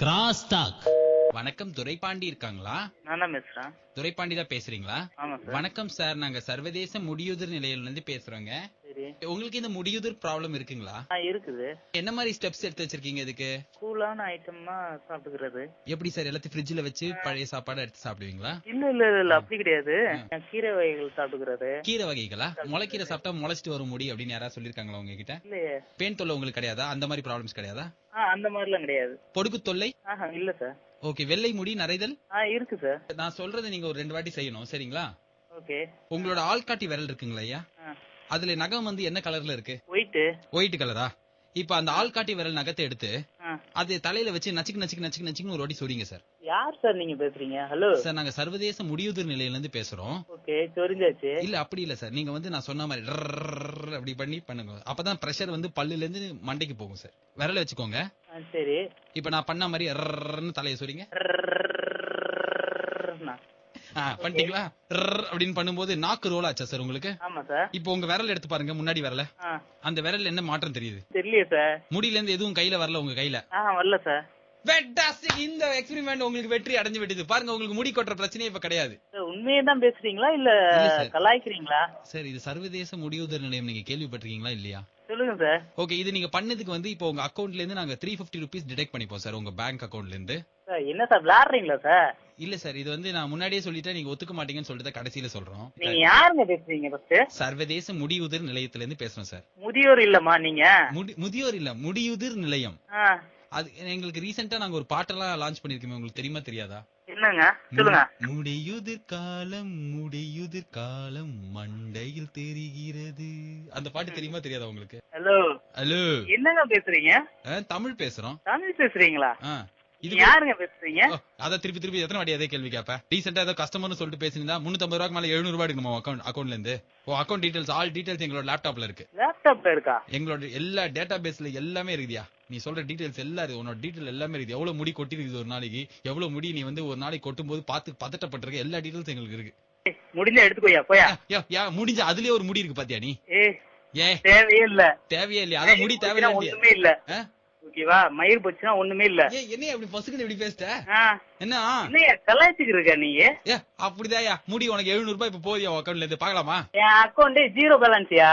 Cross talk வணக்கம். துரைப்பாண்டி இருக்காங்களா? நான் தான் பேசுறேன். துரைப்பாண்டி தான் பேசுறீங்களா? ஆமா சார். வணக்கம் சார். நாங்க சர்வதேச முடியுதிர் நிலையில இருந்து பேசுறோங்க. உங்களுக்கு இந்த முடியுதிர் ப்ராப்ளம் இருக்குங்களா? இருக்குது. என்ன மாதிரி ஸ்டெப்ஸ் எடுத்து வச்சிருக்கீங்க இதுக்கு? கூலான ஐட்டம்னா சாப்பிட்டுக்கிறது. எப்படி சார் எல்லாத்தையும் ஃப்ரிட்ஜ்ல வச்சு பழைய சாப்பாடு எடுத்து சாப்பிடுவீங்களா? இல்ல இல்ல இல்ல, அப்படி கிடையாது. கீரை வகைகள் சாப்பிட்டுக்கிறது. கீரை வகைகளா? முளைக்கீரை சாப்பிட்டா முளைச்சிட்டு வரும் முடி அப்படின்னு யாராவது சொல்லிருக்காங்களா உங்ககிட்ட? பேன் தொல்லை உங்களுக்கு கிடையாதா? அந்த மாதிரி ப்ராப்ளம்ஸ் கிடையாதா? அந்த மாதிரிலாம் கிடையாது. பொடுகு தொல்லை? ஆஹா இல்ல சார். ஓகே வெள்ளை முடி நரைதல்? இருக்கு சார். நான் சொல்றதை நீங்க ஒரு ரெண்டு வாட்டி செய்யணும் சரிங்களா? ஓகே. உங்களோட ஆள்காட்டி விரல் இருக்குங்களா ஐயா? அதுல நகம் வந்து என்ன கலர்ல இருக்கு ஒயிட் கலரா இப்ப அந்த ஆள்காட்டி விரல் நகத்தை எடுத்து அது தலையில வச்சு நச்சுக்கு நச்சுக்கு நச்சுக்கு நச்சுக்கு ஒரு வாட்டி சொறீங்க சார் யார் சார் நீங்க பேசுறீங்க ஹலோ சார் நாங்க சர்வதேச முடியுதிர் நிலையில இருந்து பேசுறோம் ஓகே சொரிஞ்சாச்சு இல்ல அப்படி இல்ல சார் நீங்க வந்து நான் சொன்ன மாதிரி அப்படி பண்ணி பண்ணுங்க அப்பதான் பிரஷர் வந்து பல்லுல இருந்து மண்டைக்கு போகும் சார் விரல வச்சுக்கோங்க சரி இப்ப நான் பண்ண மாதிரி தலையை சொறீங்க பண்ணிட்டீங்களா? அப்படின்னு பண்ணும்போது நாக்கு ரோல் ஆச்சா சார் உங்களுக்கு? ஆமா சார் இப்போ உங்க விரல் எடுத்து பாருங்க முன்னாடி விரல. அந்த விரல்ல என்ன மாற்றம் தெரியுது? தெரியலையே சார் முடியில இருந்து எதுவும் கையில வரல உங்க கையில? வரல சார் ஃபேண்டாஸ்டிக் இந்த எக்ஸ்பெரிமெண்ட் உங்களுக்கு வெற்றி அடைஞ்சு விட்டது. பாருங்க உங்களுக்கு முடி கொட்டுற பிரச்சனையே இப்ப கிடையாது. உண்மையே தான் பேசுறீங்களா இல்ல. கலாய்க்கிறீங்களா? சார் இது சர்வதேச முடிவுதல் நிலையம் நீங்க கேள்விப்பட்டிருக்கீங்களா இல்லையா? சொல்லுங்க சார் ஓகே இது நீங்க பண்ணதுக்கு வந்து இப்போ உங்க அக்கவுண்ட்ல இருந்து நாங்க த்ரீ பிப்டி ருபீஸ் டிடெக்ட் பண்ணிப்போம் சார் உங்க பேங்க் அக்கவுண்ட்ல இருந்து. சார் என்ன சார் விளையாடுறீங்களா சார் இல்ல சார் இது வந்து நான் முன்னாடியே சொல்லிட்டேன் நீங்க ஒத்துக்க மாட்டீங்கன்னு சொல்லிட்டு கடைசியில சொல்றோம். நீங்க யாருங்க பேசுறீங்க ஃபர்ஸ்ட் சர்வதேச முடியுதிர் நிலையத்துல இருந்து பேசுறோம் சார் முதியோர் இல்லம்மா நீங்க? முடி- முதியோர் இல்ல முடியுதிர் நிலையம். அது எங்களுக்கு ரீசெண்டா நாங்க ஒரு பாட்டெல்லாம் லான்ச் பண்ணிருக்கோமே உங்களுக்கு தெரியுமா தெரியாதா? என்னங்க? சொல்லுங்க. முடியுதிர் காலம் முடியுதிர் காலம் மண்டையில் தெரிகிறது. அந்த பாட்டு தெரியுமா தெரியாதா உங்களுக்கு? ஹலோ. ஹலோ. என்னங்க பேசுறீங்க? தமிழ் பேசுறோம். தமிழ் பேசுறீங்களா? இது யாருங்க பேசுறீங்க? அத திருப்பி திருப்பி எத்தனை வாட்டி அதே கேள்வி கேப்ப? ரீசெண்டா ஏதோ கஸ்டமர்னு சொல்லிட்டு பேசியிருந்தா முன்னூத்தம்பது ரூபாய்க்கு மேல எழுநூறு ரூபாய் எடுக்கணுமா அக்கௌண்ட் அக்கௌண்ட்ல இருந்து? ஓ அக்கௌண்ட் டீடைல்ஸ் ஆல் டீடைல்ஸ் எங்களோட லேப்டாப்ல இருக்கு. லேப்டாப்ல இருக்கா? எங்களோட எல்லா டேட்டா பேஸ்ல எல்லாமே இருக்குதியா? நீ சொல்ற டீடைல்ஸ் எல்லாம் உன்னோட டீடைல் எல்லாமே இருக்குது. எவ்வளவு முடி கொட்டி இருக்குது ஒரு நாளைக்கு? எவ்வளவு முடி நீ வந்து ஒரு நாளைக்கு கொட்டும் போது பார்த்து பதட்டப்பட்டிருக்க? எல்லா டீடைல்ஸ் எங்களுக்கு இருக்கு. முடிஞ்சா எடுத்துக்கோயா போயா யா, முடிஞ்ச அதுலயே ஒரு முடி இருக்கு பாத்தியா நீ? ஏ தேவையே இல்ல தேவையே இல்லையா? அதான் முடி தேவையில்லை ஒண்ணுமே இல்ல. ஓகேவா? மயிர் போச்சுன்னா ஒண்ணுமே இல்ல. என்ன அப்படி பசுக்கு இப்படி பேசிட்ட என்ன? என்னய்யா கலாய்ச்சிட்டு இருக்க நீ? ஏ அப்படிதாயா முடி உனக்கு எழுநூறு ரூபாய் இப்ப போதியா அக்கௌண்ட்ல இருந்து? பாக்கலாமா என் அக்கௌண்ட் ஜீரோ பேலன்ஸ்யா